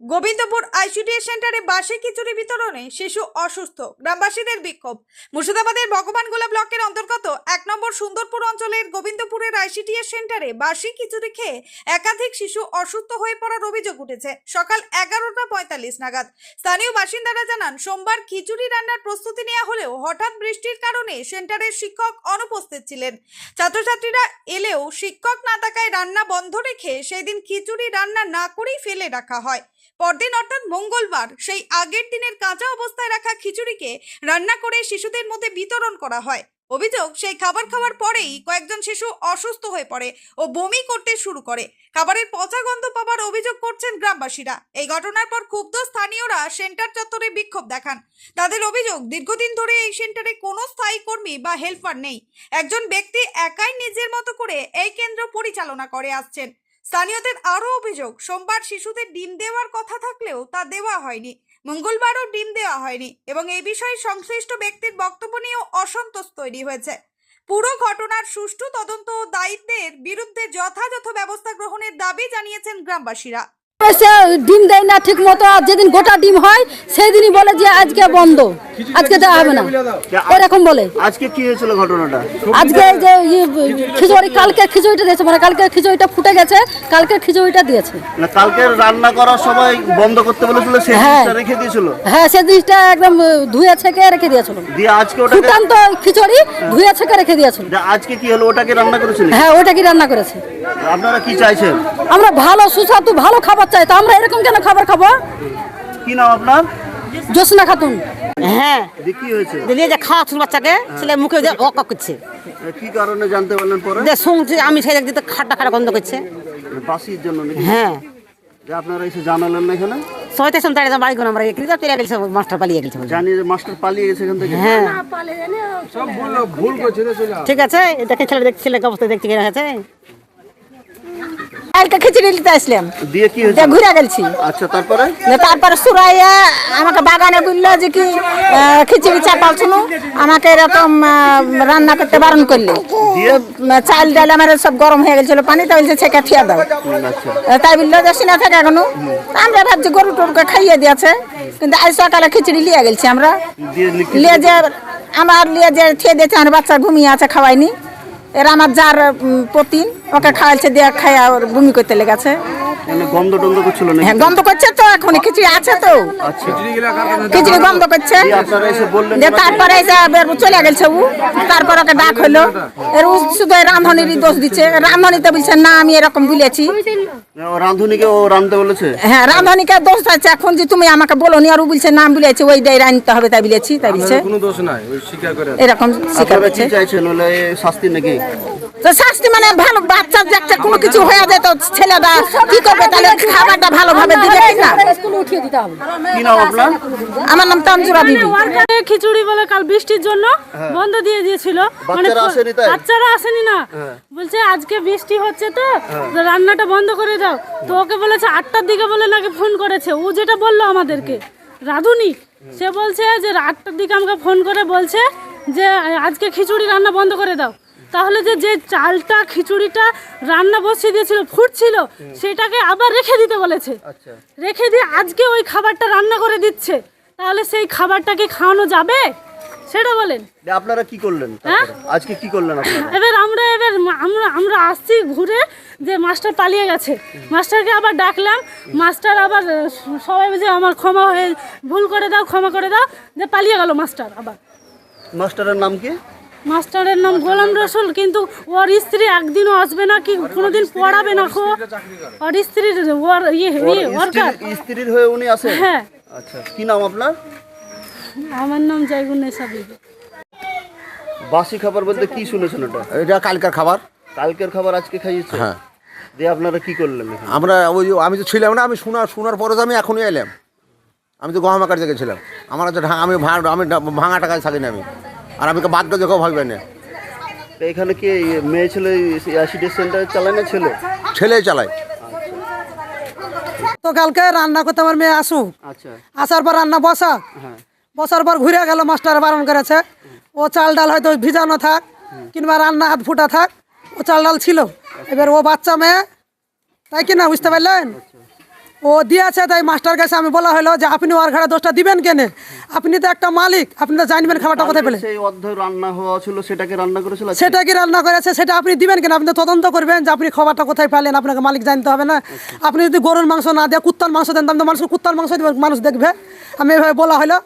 Gobindapur ICDS সেন্টারে বাসি খিচুড়ি বিতরণে শিশু অসুস্থ। গ্রামবাসীদের বিক্ষোভ। মুর্শিদাবাদের ভগবানগোলা ব্লকের অন্তর্গত এক নম্বর সুন্দরপুর অঞ্চলের গোবিন্দপুরের আইসিডিএস সেন্টারে বাসি খিচুড়ি খেয়ে একাধিক শিশু অসুস্থ হয়ে পড়ার অভিযোগ উঠেছে। সকাল এগারোটা পঁয়তাল্লিশ নাগাদ স্থানীয় বাসিন্দারা জানান, সোমবার খিচুড়ি রান্নার প্রস্তুতি নেওয়া হলেও হঠাৎ বৃষ্টির কারণে সেন্টারের শিক্ষক অনুপস্থিত ছিলেন। ছাত্রছাত্রীরা এলেও শিক্ষক না থাকায় রান্না বন্ধ রেখে সেই দিন খিচুড়ি রান্না না করেই ফেলে রাখা হয়। পরদিন অর্থাৎ মঙ্গলবার, সেই আগের দিনের কাঁচা অবস্থায় রাখা খিচুড়িকে রান্না করে শিশুদের মধ্যে বিতরণ করা হয়। অভিযোগ, সেই খাবার খাওয়ার পরেই কয়েকজন শিশু অসুস্থ হয়ে পড়ে ও বমি করতে শুরু করে। খাবারের পচা গন্ধ পাবার অভিযোগ করছেন গ্রামবাসীরা। এই ঘটনার পর ক্ষুব্ধ স্থানীয়রা সেন্টার চত্বরে বিক্ষোভ দেখান। তাদের অভিযোগ, দীর্ঘদিন ধরে এই সেন্টারে কোনো স্থায়ী কর্মী বা হেল্পার নেই। একজন ব্যক্তি একাই নিজের মতো করে এই কেন্দ্র পরিচালনা করে আসছেন। স্থানীয়দের আরও অভিযোগ, সোমবার শিশুদের ডিম দেওয়ার কথা থাকলেও তা দেওয়া হয়নি। মঙ্গলবারও ডিম দেওয়া হয়নি এবং এই বিষয়ে সংশ্লিষ্ট ব্যক্তির বক্তব্য নিয়েও অসন্তোষ তৈরি হয়েছে। পুরো ঘটনার সুষ্ঠু তদন্ত ও দায়িত্বের বিরুদ্ধে যথাযথ ব্যবস্থা গ্রহণের দাবি জানিয়েছেন গ্রামবাসীরা। ডিম দেয় না ঠিক মতো আর যেদিন গোটা ডিম হয় সেই দিনই বলে যে আজকে বন্ধ আজকে দেওয়া হবে না। এরকম বলে। আজকে কি হয়েছিল ঘটনাটা? আজকে যে খিচুড়ি কালকে খিচুড়িটা দিয়েছে মানে কালকে খিচুড়িটা ফুটে গেছে কালকে খিচুড়িটা দিয়েছে। না কালকে রান্না করার সময় বন্ধ করতে বলেছিল সেই হ্যাঁ। জিনিসটা রেখে দিয়েছিল? হ্যাঁ সে জিনিসটা একদম ধুয়ে ছেঁকে রেখে দিয়েছিল। দিয়ে আজকে ওটাকে ফুটান্ত খিচুড়ি ধুয়ে ছেঁকে রেখে দিয়েছিল। আজকে কি হলো ওটাকে রান্না করেছিলেন? হ্যাঁ ওটা কি রান্না করেছে? আপনারা কি চাইছেন? আমরা ভালো সুস্বাদু ভালো খাবার চাই। তো আমরা এরকম কেন খাবার খাব? কি নাম আপনার? জোসনা খাতুন। হ্যাঁ। কি হয়েছে? দিলে যে খাওয়া ছিল বাচ্চাকে ছেলে মুখে দিয়ে অক করছে। কি কারণে জানতে পারলেন পরে? যে শুনছি আমি সেই দিতে খাট্টা খাটা গন্ধ করছে। বাসির জন্য হ্যাঁ। যে আপনারা এসে জানালেন না এখানে? সবাইতে শুনতে একদম বাড়ি করে আমরা গেছে মাস্টার পালিয়ে গেছে জানিয়ে যে মাস্টার পালিয়ে গেছে এখান থেকে? হ্যাঁ। ঠিক আছে দেখে ছেলে দেখছি ছেলেকে অবস্থা দেখছি কেনা আছে? কালকে খিচুড়ি নিতে আসলাম। দিয়ে কি হয়েছে? ঘুরে গেছি আচ্ছা তারপরে? তারপরে সুরাইয়া আমাকে বাগানে বলল যে কি খিচুড়ি চাপাল শুনো আমাকে এরকম রান্না করতে বারণ করলে। চাল ডাল আমার সব গরম হয়ে গেছিল পানি তাই বলছে ছেঁকে ঠিয়া দাও। আচ্ছা। তাই বলল যে সিনা থাকে এখনও। আমরা ভাবছি গরু টরুকে খাইয়ে দিয়েছে কিন্তু আজ সকালে খিচুড়ি লিয়ে গেছি আমরা। লিয়ে যে আমার লিয়ে যে খেয়ে দিয়েছে আমার বাচ্চা ঘুমিয়ে আছে খাওয়াইনি এর আমার যার পতিন ওকে খাওয়াইছে দিয়ে খাইয়া ওর বমি করতে লেগেছে। মানে গন্ধ টন্ধ করছিল নাকি? হ্যাঁ গন্ধ করছে তো এখন খিচুড়ি আছে তো। আচ্ছা। খিচুড়ি গন্ধ করছে। যে তারপরে এসে চলে গেছে ও তারপর ওকে ডাক হলো। এর ও শুধু রাঁধুনিরই দোষ দিচ্ছে। রাঁধুনিতে বলছে না আমি এরকম বলেছি। রাঁধুনিকে ও রাঁধতে বলেছে? হ্যাঁ রাঁধুনিকে দোষ আছে এখন যে তুমি আমাকে বলো নি আর ও বলছে নাম বলেছে ওই ডাই রাঁধতে হবে তাই বলেছি তাই বলছে। কোনো দোষ নাই ওই স্বীকার করে। এরকম শিকার করছে। চাইছেন শাস্তি নাকি? তো শাস্তি মানে ভালো বাচ্চা যে একটা কোনো কিছু হয়ে যায় তো ছেলেটা কি করবে? তাহলে খাবারটা ভালোভাবে দিবে কি না? দিতে হবে কি আমার নাম তামজুরা বিবি। খিচুড়ি বলে কাল বৃষ্টির জন্য বন্ধ দিয়ে দিয়েছিল। মানে বাচ্চারা আসেনি তাই? বাচ্চারা আসেনি না। বলছে আজকে বৃষ্টি হচ্ছে তো তো রান্নাটা বন্ধ করে দাও। তো ওকে বলেছে আটটার দিকে বলে নাকি ফোন করেছে। ও যেটা বলল আমাদেরকে রাধুনি। সে বলছে যে আটটার দিকে আমাকে ফোন করে বলছে যে আজকে খিচুড়ি রান্না বন্ধ করে দাও। তাহলে যে যে চালটা খিচুড়িটা রান্না বসিয়ে দিয়েছিল ফুটছিল সেটাকে আবার রেখে দিতে বলেছে। আচ্ছা। রেখে দিয়ে আজকে ওই খাবারটা রান্না করে দিচ্ছে। তাহলে সেই খাবারটাকে খাওয়ানো যাবে? সেটা বলেন। আপনারা কি করলেন? তারপরে? আজকে কি করলেন এবার আমরা এবার আমরা আমরা আসছি ঘুরে যে মাস্টার পালিয়ে গেছে। মাস্টারকে আবার ডাকলাম। মাস্টার আবার সবাই যে আমার ক্ষমা হয়ে ভুল করে দাও ক্ষমা করে দাও। যে পালিয়ে গেল মাস্টার আবার। মাস্টারের নাম কি? মাস্টারের নাম গোলাম রসুল কিন্তু ওর স্ত্রী একদিনও আসবে না কি কোনোদিন পড়াবে না খো ওর স্ত্রীর ওর ইয়ে ওর ইয়ে ওয়ার্কার স্ত্রীর- হয়ে উনি আসেন? হ্যাঁ। আচ্ছা কি নাম আপনার? আমার নাম জয়গুন্নেশা বিবি। বাসি খাবার বলতে কি শুনেছেন ওটা? এটা কালকার খাবার। কালকের খাবার আজকে খাইয়েছে হ্যাঁ। দিয়ে আপনারা কি করলেন আমরা ওই আমি তো ছিলাম না আমি শোনা শোনার পরে তো আমি এখনই এলাম। আমি তো গহমাকার থেকে ছিলাম। আমার হচ্ছে আমি ভাঙা আমি ভাঙা টাকায় থাকি না আমি। আর আমি বাধ্য দেখো ভাববে না। তো এখানে কি মেয়ে ছেলে অ্যাসিডের সেন্টার চালায় না ছেলে? ছেলে চালায়। তো কালকে রান্না করতে আমার মেয়ে আসুক আচ্ছা। আসার পর রান্না বসা। হ্যাঁ। বসার পর ঘুরে গেল মাস্টার বারণ করেছে। ও চাল ডাল হয়তো ভিজানো থাক কিংবা রান্না হাত ফুটা থাক ও চাল ডাল ছিল। এবার ও বাচ্চা মেয়ে তাই কি না বুঝতে পারলেন? ও দিয়েছে তাই মাস্টার কাছে আমি বলা হলো যে আপনি ওর ঘাড়ে দশটা দিবেন কেনে? আপনি তো একটা মালিক আপনি তো জানবেন খাবারটা কোথায় পেলে। সেই অধ্যায় রান্না হওয়া ছিল সেটাকে রান্না করেছিল আজকে? সেটা কি রান্না করেছে সেটা আপনি দিবেন কেন? আপনি তো তদন্ত করবেন যে আপনি খাবারটা কোথায় পেলেন আপনাকে মালিক জানতে হবে না। আপনি যদি গরুর মাংস না দিয়ে কুত্তার মাংস দেন তাহলে তো মানুষ কুত্তার মাংস দেবে মানুষ দেখবে। আমি এভাবে বলা হলো।